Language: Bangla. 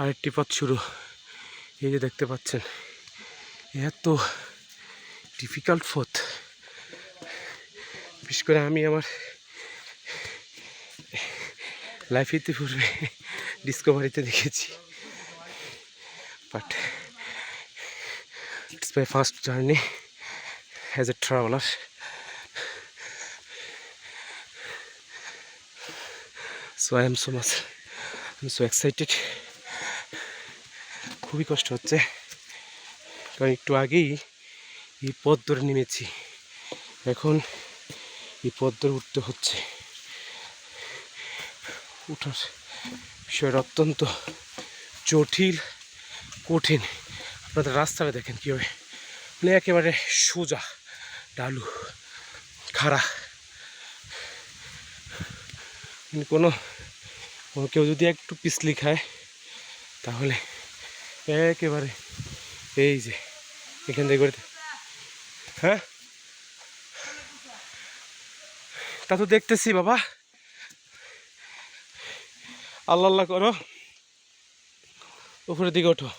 আরেকটি পথ শুরু। এই যে দেখতে পাচ্ছেন, এত ডিফিকাল্ট পথ। বিশেষ করে আমি আমার লাইফ ইতিপূর্বে ডিসকভারিতে দেখেছি। But it's my first journey as a traveller so I am so much I am so excited খুবই কষ্ট হচ্ছে। কারণ একটু আগেই এই পথ ধরে নেমেছি। এখন এই পথ ধরে উঠতে হচ্ছে। উঠার বিষয়টা অত্যন্ত জটিল, কঠিন। আপনাদের রাস্তাটা দেখেন কীভাবে। মানে একেবারে সোজা, ডালু, খাড়া। মানে কোনো কেউ যদি একটু পিছলি খায়, তাহলে একেবারে, এই যে, এখান থেকে হ্যাঁ? তা তো দেখতেছি বাবা। আল্লাহ আল্লাহ করো। উপরের দিকে ওঠো।